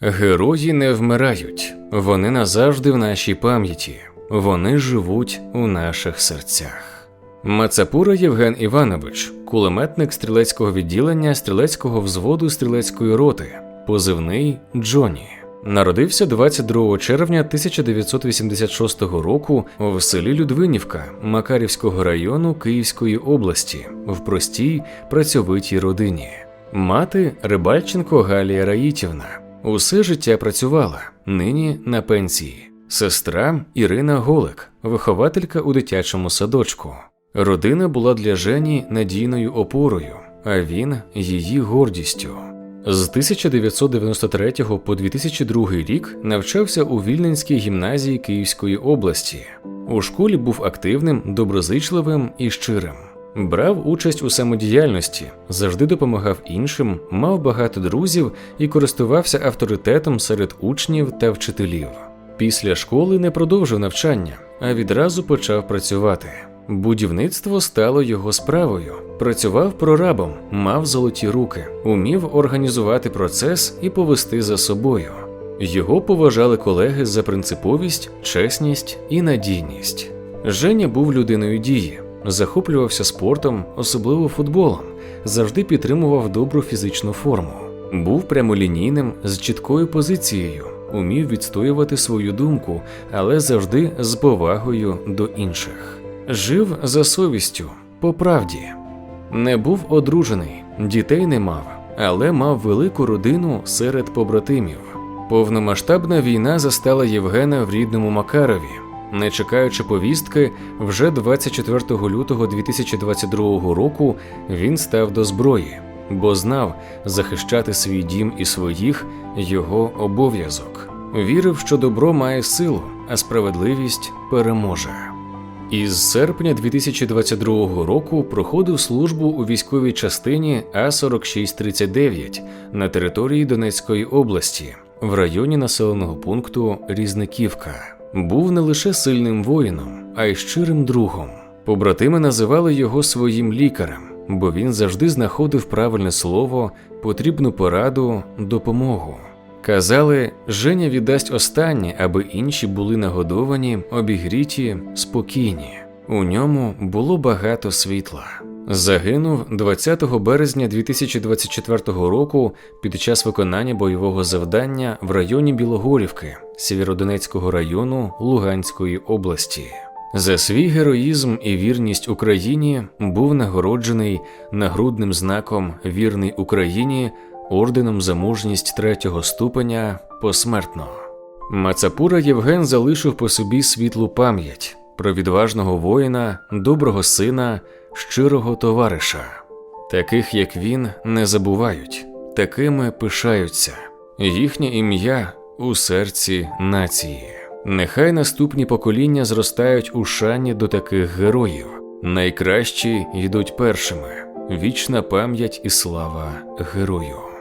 Герої не вмирають, вони назавжди в нашій пам'яті, вони живуть у наших серцях. Мацапура Євген Іванович, кулеметник стрілецького відділення стрілецького взводу стрілецької роти, позивний Джоні. Народився 22 червня 1986 року в селі Людвинівка Макарівського району Київської області в простій працьовитій родині. Мати Рибальченко Галія Раїтівна. Усе життя працювала, нині на пенсії. Сестра Ірина Голик, вихователька у дитячому садочку. Родина була для Жені надійною опорою, а він її гордістю. З 1993 по 2002 рік навчався у Вільненській гімназії Київської області. У школі був активним, доброзичливим і щирим. Брав участь у самодіяльності, завжди допомагав іншим, мав багато друзів і користувався авторитетом серед учнів та вчителів. Після школи не продовжив навчання, а відразу почав працювати. Будівництво стало його справою. Працював прорабом, мав золоті руки, умів організувати процес і повести за собою. Його поважали колеги за принциповість, чесність і надійність. Женя був людиною дії, захоплювався спортом, особливо футболом, завжди підтримував добру фізичну форму. Був прямолінійним з чіткою позицією, умів відстоювати свою думку, але завжди з повагою до інших. Жив за совістю, по правді. Не був одружений, дітей не мав, але мав велику родину серед побратимів. Повномасштабна війна застала Євгена в рідному Макарові. Не чекаючи повістки, вже 24 лютого 2022 року він став до зброї, бо знав, захищати свій дім і своїх його обов'язок. Вірив, що добро має силу, а справедливість переможе. Із серпня 2022 року проходив службу у військовій частині А4639 на території Донецької області в районі населеного пункту Різниківка. Був не лише сильним воїном, а й щирим другом. Побратими називали його своїм лікарем, бо він завжди знаходив правильне слово, потрібну пораду, допомогу. Казали, Женя віддасть останнє, аби інші були нагодовані, обігріті, спокійні. У ньому було багато світла. Загинув 20 березня 2024 року під час виконання бойового завдання в районі Білогорівки Сєвєродонецького району Луганської області. За свій героїзм і вірність Україні був нагороджений нагрудним знаком Вірний Україні орденом за мужність третього ступеня посмертно. Мацапура Євген залишив по собі світлу пам'ять про відважного воїна, доброго сина, щирого товариша. Таких як він не забувають, такими пишаються. Їхнє ім'я у серці нації. Нехай наступні покоління зростають у шані до таких героїв. Найкращі йдуть першими. Вічна пам'ять і слава герою.